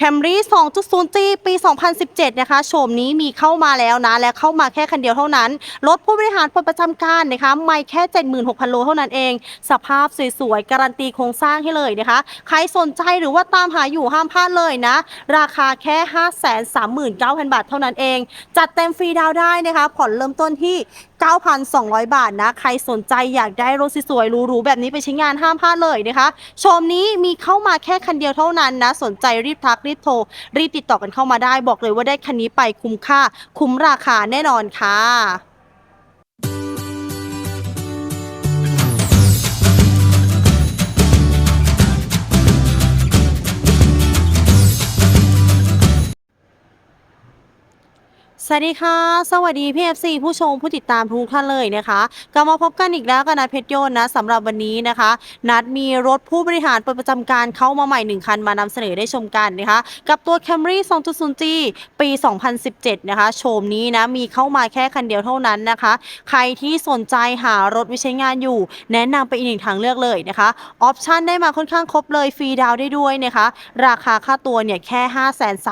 Camry 2.0G ปี 2017 นะคะ โฉมนี้มีเข้ามาแล้วนะ และเข้ามาแค่คันเดียวเท่านั้น รถผู้บริหารปลดประจำการนะคะ ไม่แค่ 76,000 โลเท่านั้นเอง สภาพสวยๆ การันตีโครงสร้างให้เลยนะคะ ใครสนใจหรือว่าตามหาอยู่ห้ามพลาดเลยนะ ราคาแค่ 539,000 บาทเท่านั้นเอง จัดเต็มฟรีดาวได้นะคะ ผ่อนเริ่มต้นที่ 9,200 บาทนะ ใครสนใจอยากได้รถสวยๆหรูๆแบบนี้ไปใช้งานห้ามพลาดเลยนะคะชมนี้มีเข้ามาแค่คันเดียวเท่านั้นนะ สนใจรีบทักรีบโทร รีบติดต่อกันเข้ามาได้บอกเลยว่าได้คันนี้ไปคุ้มค่า คุ้มราคาแน่นอนค่ะ วัสดีค่ะ สวัสดีพี่ FC ผู้ชมผู้ติดตามทุกท่านเลยนะคะกลับมาพบกันอีกแล้วกับนัดเพชรโยนนะสำหรับวันนี้นะคะ นัดมีรถผู้บริหารเปิดประจำการเข้ามาใหม่1คันมานำเสนอได้ชมกันนะคะ กับตัว Camry 2.0G ปี 2017 นะคะ โฉมนี้นะมีเข้ามาแค่คันเดียวเท่านั้นนะคะ ใครที่สนใจหารถไว้ใช้งานอยู่ แนะนำไปอีกหนึ่งทางเลือกเลยนะคะออปชันได้มาค่อนข้างครบเลยฟรีดาวได้ด้วยนะคะ ราคาค่าตัวเนี่ยแค่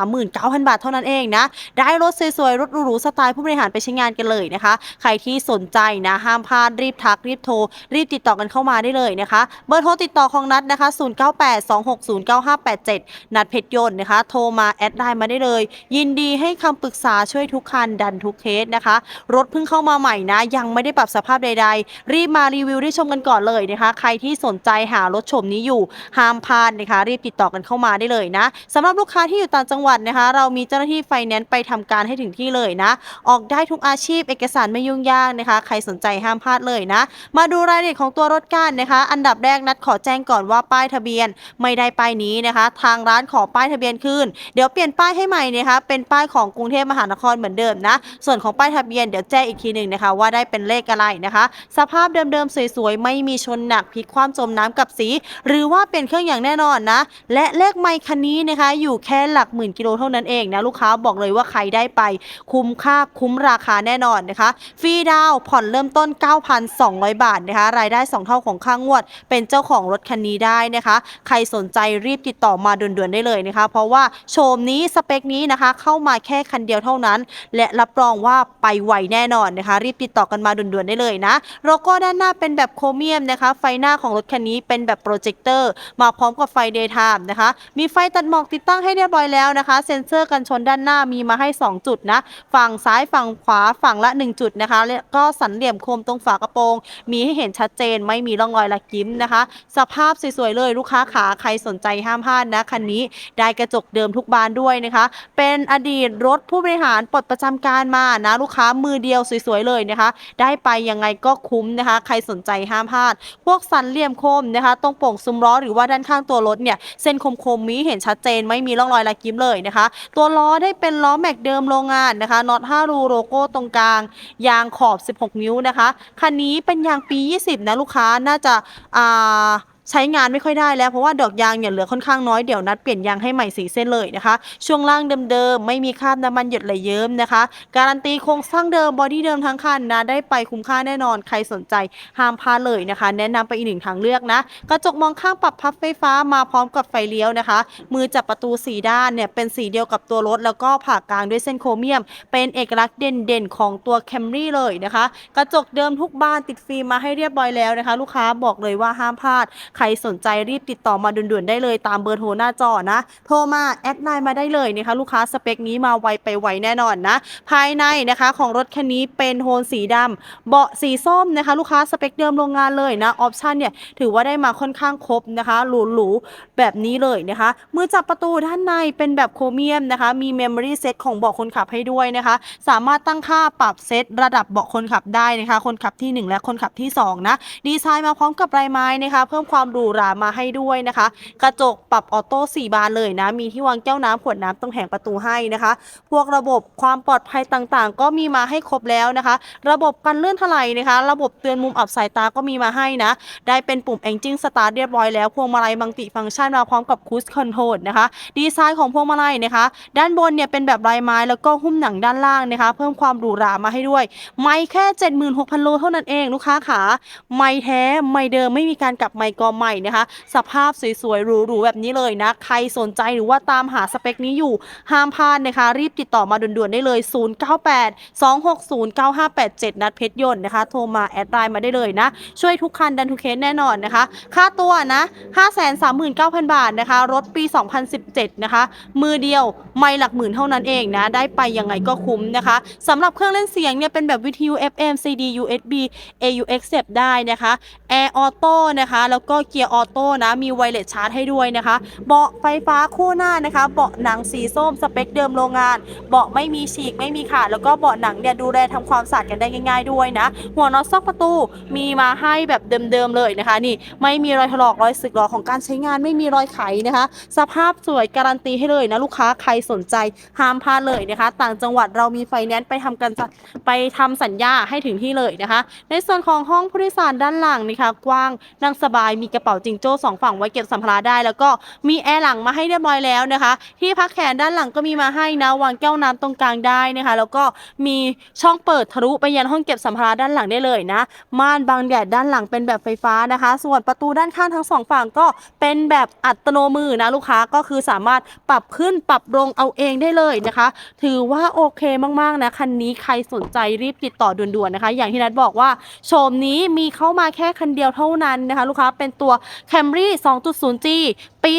539,000 บาทเท่านั้นเองนะได้รถสวยๆรถหรูๆสไตล์ผู้บริหารไปใช้งานกันเลยนะคะ ใครที่สนใจนะห้ามพลาดรีบทักรีบโทร รีบติดต่อกันเข้ามาได้เลยนะคะ เบอร์โทรติดต่อของนัดนะคะ 0982609587 นัดเพชรยนต์นะคะ โทรมาแอดไลน์มาได้เลย ยินดีให้คำปรึกษาช่วยทุกคันดันทุกเคสนะคะ รถเพิ่งเข้ามาใหม่นะ ยังไม่ได้ปรับสภาพใด ๆ รีบมารีวิวได้ชมกันก่อนเลยนะคะ ใครที่สนใจหารถชมนี้อยู่ห้ามพลาดนะคะ รีบติดต่อกันเข้ามาได้เลยนะสำหรับลูกค้าที่อยู่ต่างจังหวัดนะคะ เรามีเจ้าหน้าที่ไฟแนนซ์ไปทำการให้ถึงที่เลยนะ ออกได้ทุกอาชีพเอกสารไม่ยุ่งยากนะคะ ใครสนใจห้ามพลาดเลยนะ มาดูรายละเอียดของตัวรถกันนะคะ อันดับแรกนัดขอแจ้งก่อนว่าป้ายทะเบียนไม่ได้ป้ายนี้นะคะ ทางร้านขอป้ายทะเบียนคืนเดี๋ยวเปลี่ยนป้ายให้ใหม่นะคะเป็นป้ายของกรุงเทพมหานครเหมือนเดิมนะ ส่วนของป้ายทะเบียนเดี๋ยวแจ้งอีกทีหนึ่งนะคะ ว่าได้เป็นเลขอะไรนะคะ สภาพเดิมๆสวยๆไม่มีชนหนักพลิกคว่ำจมน้ำกับสี หรือว่าเป็นเครื่องอย่างแน่นอนนะ และเลขไมค์คันนี้นะคะ อยู่แค่หลักหมื่นกิโลเท่านั้นเองนะลูกค้าบอกเลยว่าใครได้ไปคุ้มค่าคุ้มราคาแน่นอนนะคะ ฟรีดาวผ่อนเริ่มต้น 9,200 บาทนะคะ รายได้ 2 เท่าของค่างวด เป็นเจ้าของรถคันนี้ได้นะคะ ใครสนใจรีบติดต่อมาด่วนๆได้เลยนะคะ เพราะว่าโฉมนี้สเปคนี้นะคะ เข้ามาแค่คันเดียวเท่านั้น และรับรองว่าไปไวแน่นอนนะคะ รีบติดต่อกันมาด่วนๆได้เลยนะโลโก้ด้านหน้าเป็นแบบโครเมียมนะคะ ไฟหน้าของรถคันนี้เป็นแบบโปรเจคเตอร์มาพร้อมกับไฟเดย์ไทม์นะคะ มีไฟตัดหมอกติดตั้งให้เรียบร้อยแล้วนะคะ เซ็นเซอร์กันชนด้านหน้ามีมาให้ 2 จุดนะฝั่งซ้ายฝั่งขวาฝั่งละ 1 จุดนะคะ แล้วก็สันเหลี่ยมคมตรงฝากระโปรง มีให้เห็นชัดเจนไม่มีร่องรอยละกิ้มนะคะ สภาพสวยๆเลยลูกค้าขาใครสนใจห้ามพลาดนะคันนี้ได้กระจกเดิมทุกบานด้วยนะคะ เป็นอดีตรถผู้บริหารปลดประจำการมานะลูกค้ามือเดียวสวยๆเลยนะคะ ได้ไปยังไงก็คุ้มนะคะ ใครสนใจห้ามพลาด พวกสันเหลี่ยมคมนะคะตรงโป่งซุ้มล้อหรือว่าด้านข้างตัวรถเนี่ยเส้นคมๆมีเห็นชัดเจนไม่มีร่องรอยละกิ้มเลยนะคะ ตัวล้อได้เป็นล้อแม็กเดิมโรงงานนะคะน็อต5รูโลโก้ตรงกลาง ยางขอบ 16 นิ้วนะคะ คันนี้เป็นยางปี 20 นะลูกค้าน่าจะอ่า ใช้งานไม่ค่อยได้แล้วเพราะว่าดอกยางเนี่ยเหลือค่อนข้างน้อยเดี๋ยวนัดเปลี่ยนยางให้ใหม่สีเส้นเลยนะคะ ช่วงล่างเดิมๆ ไม่มีคราบน้ำมันหยดไหลเยิ้มนะคะ การันตีโครงสร้างเดิมบอดี้เดิมทั้งคันนะได้ไปคุ้มค่าแน่นอนใครสนใจห้ามพลาดเลยนะคะ แนะนำไปอีกหนึ่งทางเลือกนะ กระจกมองข้างปรับพับไฟฟ้ามาพร้อมกับไฟเลี้ยวนะคะ มือจับประตูสีด้านเนี่ยเป็นสีเดียวกับตัวรถ แล้วก็ผ่ากลางด้วยเส้นโครเมียม เป็นเอกลักษณ์เด่นๆของตัว Camry เลยนะคะ กระจกเดิมทุกบ้านติดฟิล์มมาให้เรียบร้อยแล้วนะคะ ลูกค้าบอกเลยว่าห้ามพลาดครสนใจรีบติดต่อมาด่วนๆได้เลยตามเบอร์โทรหน้าจอนะ โทรมาแอดไลน์มาได้เลยนะคะลูกค้าสเปคนี้มาไวไปไวแน่นอนนะ ภายในนะคะของรถคันนี้เป็นโทนสีดำเบาะสีส้มนะคะ ลูกค้าสเปคเดิมโรงงานเลยนะออปชันเนี่ยถือว่าได้มาค่อนข้างครบนะคะหรูๆแบบนี้เลยนะคะ มือจับประตูด้านในเป็นแบบโครเมียมนะคะ มีเมมโมรี่เซตของเบาะคนขับให้ด้วยนะคะ สามารถตั้งค่าปรับเซตระดับเบาะคนขับได้นะคะ คนขับทีหนึ่1 และคนขับที่ 2 นะ ดีไซน์มาพร้อมกับลายไม้นะคะ เพิ่มความหรูหรามาให้ด้วยนะคะ กระจกปรับออโต้4บานเลยนะ มีที่วางแก้วน้ำขวดน้ำตรงแผงประตูให้นะคะ พวกระบบความปลอดภัยต่างๆ ก็มีมาให้ครบแล้วนะคะ ระบบกันเลื่อนถลายนะคะ ระบบเตือนมุมอับสายตาก็มีมาให้นะ ได้เป็นปุ่ม Engine Start เรียบร้อยแล้ว พวงมาลัยมังติฟังก์ชันมาพร้อมกับ Cruise Control นะคะ ดีไซน์ของพวงมาลัยนะคะ ด้านบนเนี่ยเป็นแบบลายไม้แล้วก็หุ้มหนังด้านล่างนะคะ เพิ่มความหรูหรามาให้ด้วย ไม่แค่ 76,000โลเท่านั้นเองลูกค้าขาไม่แท้ไม่เดิมไม่มีการกลับไม่กอมใหม่นะคะ สภาพสวยๆหรูๆแบบนี้เลยนะ ใครสนใจหรือว่าตามหาสเปคนี้อยู่ ห้ามพลาดนะคะ รีบติดต่อมาด่วนๆได้เลย 098 260 9587 นัดเพชรยนต์นะคะ โทรมาแอดไลน์มาได้เลยนะ ช่วยทุกคันดันทุกเคสแน่นอนนะคะ ค่าตัวนะ 539,000 บาทนะคะ รถปี 2017 นะคะ มือเดียวไม่หลักหมื่นเท่านั้นเองนะ ได้ไปยังไงก็คุ้มนะคะสำหรับเครื่องเล่นเสียงเนี่ยเป็นแบบวิทยุ FM CD USB AUX เสียบได้นะคะ Air Auto นะคะ แล้วก็เกียร์ออโต้นะ มีไวเลสชาร์จให้ด้วยนะคะ เบาะไฟฟ้าคู่หน้านะคะ เบาะหนังสีส้มสเปคเดิมโรงงาน เบาะไม่มีฉีกไม่มีขาด แล้วก็เบาะหนังเนี่ยดูแลทำความสะอาดกันได้ง่าย ๆด้วยนะ หัวน็อตซอกประตูมีมาให้แบบเดิมๆเลยนะคะ นี่ไม่มีรอยถลอกรอยสึกหรอของการใช้งานไม่มีรอยไขนะคะ สภาพสวยการันตีให้เลยนะลูกค้าใครสนใจห้ามพลาดเลยนะคะ ต่างจังหวัดเรามีไฟแนนซ์ไปทำกันไปทำสัญญาให้ถึงที่เลยนะคะ ในส่วนของห้องผู้โดยสารด้านหลังนะคะ กว้างนั่งสบายมีกระเป๋าจิงโจ้สองฝั่งไว้เก็บสัมภาระได้ แล้วก็มีแอร์หลังมาให้เรียบร้อยแล้วนะคะ ที่พักแขนด้านหลังก็มีมาให้นะวางแก้วน้ำตรงกลางได้นะคะ แล้วก็มีช่องเปิดทะลุไปยันห้องเก็บสัมภาระด้านหลังได้เลยนะ ม่านบังแดดด้านหลังเป็นแบบไฟฟ้านะคะ ส่วนประตูด้านข้างทั้งสองฝั่งก็เป็นแบบอัตโนมือนะลูกค้าก็คือสามารถปรับขึ้นปรับลงเอาเองได้เลยนะคะ ถือว่าโอเคมากๆนะคันนี้ใครสนใจรีบติดต่อด่วนๆนะคะ อย่างที่นัดบอกว่าโฉมนี้มีเข้ามาแค่คันเดียวเท่านั้นนะคะ ลูกค้าเป็นตัว Camry 2.0G ปี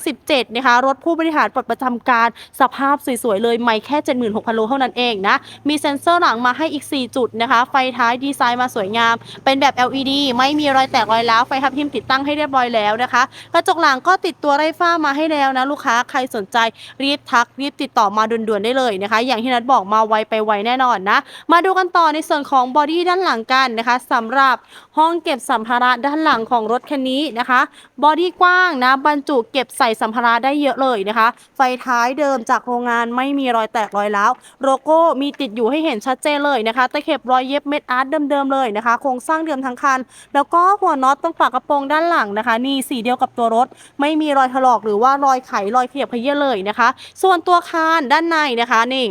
2017 นะคะ รถผู้บริหารปลดประจำการสภาพสวยๆ เลยไม่แค่ 76,000 โลเท่านั้นเองนะ มีเซ็นเซอร์หลังมาให้อีก 4 จุดนะคะ ไฟท้ายดีไซน์มาสวยงาม เป็นแบบ LED ไม่มีรอยแตกรอยร้าว ไฟทับทิมติดตั้งให้เรียบร้อยแล้วนะคะ กระจกหลังก็ติดตัวไร้ฝ้ามาให้แล้วนะลูกค้า ใครสนใจรีบทักรีบติดต่อมาด่วนๆ ได้เลยนะคะ อย่างที่นัดบอกมาไวไปไวแน่นอนนะ มาดูกันต่อในส่วนของบอดี้ด้านหลังกันนะคะสำหรับห้องเก็บสัมภาระด้านหลังของรถคันนี้นะคะ บอดี้กว้างนะบรรจุเก็บใส่สัมภาระได้เยอะเลยนะคะ ไฟท้ายเดิมจากโรงงานไม่มีรอยแตกรอยร้าวโลโก้มีติดอยู่ให้เห็นชัดเจนเลยนะคะตะเข็บรอยเย็บเม็ดอาร์ตเดิมๆเลยนะคะโครงสร้างเดิมทั้งคัน แล้วก็หัวน็อตตรงฝากระโปรงด้านหลังนะคะ นี่สีเดียวกับตัวรถ ไม่มีรอยถลอกหรือว่ารอยไขรอยเขียบขยี้เลยนะคะ ส่วนตัวคานด้านในนะคะนี่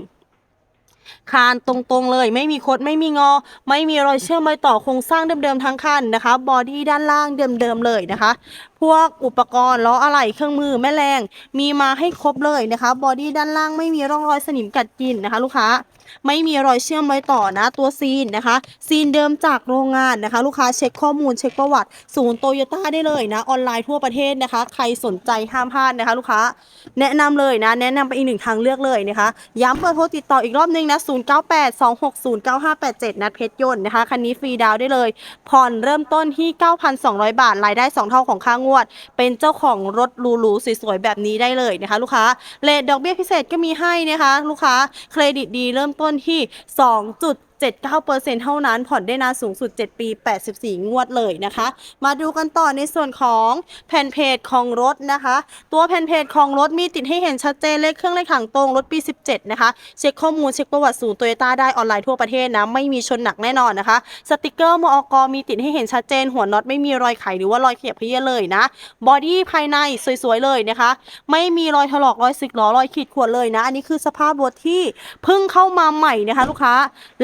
คานตรงๆเลย ไม่มีคดไม่มีงอ ไม่มีรอยเชื่อมรอยต่อโครงสร้างเดิมๆทั้งคันนะคะบอดี้ด้านล่างเดิมๆเลยนะคะ พวกอุปกรณ์ล้ออะไหล่เครื่องมือแม่แรง มีมาให้ครบเลยนะคะบอดี้ด้านล่างไม่มีร่องรอยสนิมกัดกินนะคะ ลูกค้า ไม่มีรอยเชื่อมรอยต่อนะตัวซีนนะคะ ซีนเดิมจากโรงงานนะคะ ลูกค้าเช็คข้อมูลเช็คประวัติ ศูนย์โตโยต้าได้เลยนะ ออนไลน์ทั่วประเทศนะคะ ใครสนใจห้ามพลาดนะคะ ลูกค้าแนะนำเลยนะ แนะนำไปอีกหนึ่งทางเลือกเลยนะคะ ย้ำเบอร์โทรติดต่ออีกรอบนึงนะ 0982609587 นัดเพชรยนต์นะคะ คันนี้ฟรีดาวได้เลย ผ่อนเริ่มต้นที่ 9,200 บาท รายได้ 2 เท่าของค่างวด เป็นเจ้าของรถหรูๆสวยๆแบบนี้ได้เลยนะคะ ลูกค้าเลทดอกเบี้ยพิเศษก็มีให้นะคะ ลูกค้าเครดิตดีเริ่มต้นที่ 2 79%เท่านั้น ผ่อนได้นานสูงสุด 7 ปี 84 งวดเลยนะคะ มาดูกันต่อในส่วนของแผ่นเพจของรถนะคะ ตัวแผ่นเพจของรถมีติดให้เห็นชัดเจนเลขเครื่องเลขถังตรงรถปี 17 นะคะ เช็คข้อมูลเช็คประวัติศูนย์โตโยต้าได้ออนไลน์ทั่วประเทศนะ ไม่มีชนหนักแน่นอนนะคะ สติกเกอร์มอกมีติดให้เห็นชัดเจน หัวน็อตไม่มีรอยไขหรือว่ารอยเขียบเพี้ยเลยนะ บอดี้ภายในสวยๆเลยนะคะ ไม่มีรอยถลอกรอยสึกหรอรอยขีดข่วนเลยนะ อันนี้คือสภาพรถที่เพิ่งเข้ามาใหม่นะคะ ลูกค้า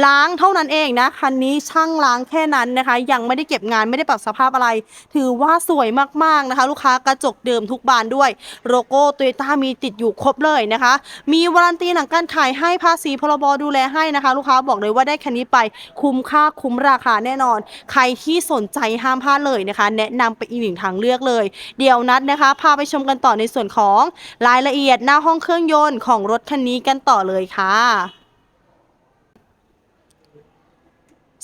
ล้างางเท่านั้นเองนะคันนี้ช่างล้างแค่นั้นนะคะ ยังไม่ได้เก็บงานไม่ได้ปรับสภาพอะไร ถือว่าสวยมากๆนะคะ ลูกค้ากระจกเดิมทุกบานด้วยโลโก้โตโยต้ามีติดอยู่ครบเลยนะคะ มีวารันตีหลังการขายให้ภาษีพรบดูแลให้นะคะ ลูกค้าบอกเลยว่าได้คันนี้ไปคุ้มค่าคุ้มราคาแน่นอน ใครที่สนใจห้ามพลาดเลยนะคะ แนะนำไปอีกหนึ่งทางเลือกเลย เดี๋ยวนัดนะคะพาไปชมกันต่อในส่วนของรายละเอียดหน้าห้องเครื่องยนต์ของรถคันนี้กันต่อเลยค่ะ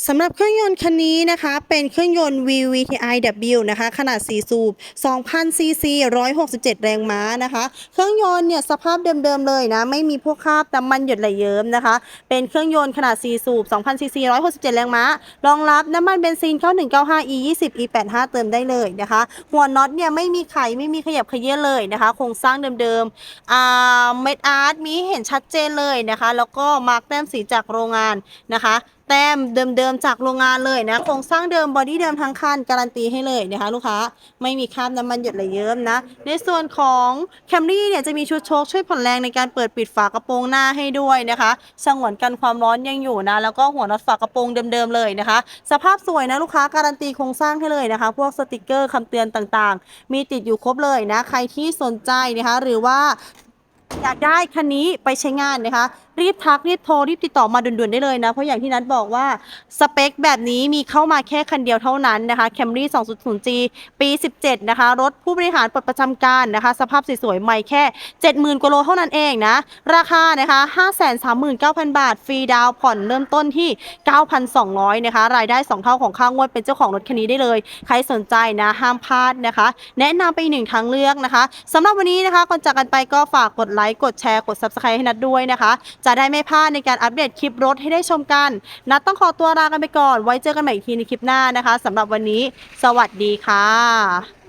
สำหรับเครื่องยนต์คันนี้นะคะ เป็นเครื่องยนต์ VVTi-W นะคะ ขนาด 4 สูบ 2,000 ซีซี 167 แรงม้านะคะ เครื่องยนต์เนี่ยสภาพเดิมๆเลยนะ ไม่มีพวกคราบน้ำมันหยดไหลเยิ้มนะคะ เป็นเครื่องยนต์ขนาด 4 สูบ 2,000 ซีซี 167 แรงม้า รองรับน้ำมันเบนซิน 9195 E 20 E 85 เติมได้เลยนะคะ หัวน็อตเนี่ยไม่มีไขไม่มีขยับขยื่นเลยนะคะ โครงสร้างเดิมๆอ่าเม็ดอาร์ตมีเห็นชัดเจนเลยนะคะ แล้วก็มาร์กแต้มสีจากโรงงานนะคะแต้มเดิมๆจากโรงงานเลยนะโครงสร้างเดิมบอดี้เดิมทั้งคันการันตีให้เลยนะคะลูกค้าไม่มีคราบน้ำมันหยดไหลเยิ้มนะ ในส่วนของแคมรี่เนี่ยจะมีชุดโชคช่วยผ่อนแรงในการเปิดปิดฝากระโปรงหน้าให้ด้วยนะคะสงวนกันความร้อนยังอยู่นะแล้วก็หัวน็อตฝากระโปรงเดิมๆเลยนะคะ สภาพสวยนะลูกค้าการันตีโครงสร้างให้เลยนะคะ พวกสติกเกอร์คำเตือนต่างๆ มีติดอยู่ครบเลยนะใครที่สนใจนะคะหรือว่าอยากได้คันนี้ไปใช้งานนะคะรีบทักรีบโทรรีบติดต่อมาด่วนๆได้เลยนะ เพราะอย่างที่นัดบอกว่าสเปคแบบนี้มีเข้ามาแค่คันเดียวเท่านั้นนะคะ Camry 2.0G ปี 17 นะคะ รถผู้บริหารปลดประจำการนะคะ สภาพสวยๆใหม่แค่ 70,000กว่าโลเท่านั้นเองนะ ราคานะคะ 539,000 บาท ฟรีดาวผ่อนเริ่มต้นที่ 9,200 นะคะ รายได้ 2 เท่าของค่างวดเป็นเจ้าของรถคันนี้ได้เลย ใครสนใจนะห้ามพลาดนะคะ แนะนำไปอีกหนึ่งทางเลือกนะคะสำหรับวันนี้นะคะก่อนจากกันไปก็ฝากกดไลค์กดแชร์กด Subscribe ให้นัดด้วยนะคะจะได้ไม่พลาดในการอัปเดตคลิปรถให้ได้ชมกัน นัดต้องขอตัวลากันไปก่อน ไว้เจอกันใหม่อีกทีในคลิปหน้านะคะสำหรับวันนี้ สวัสดีค่ะ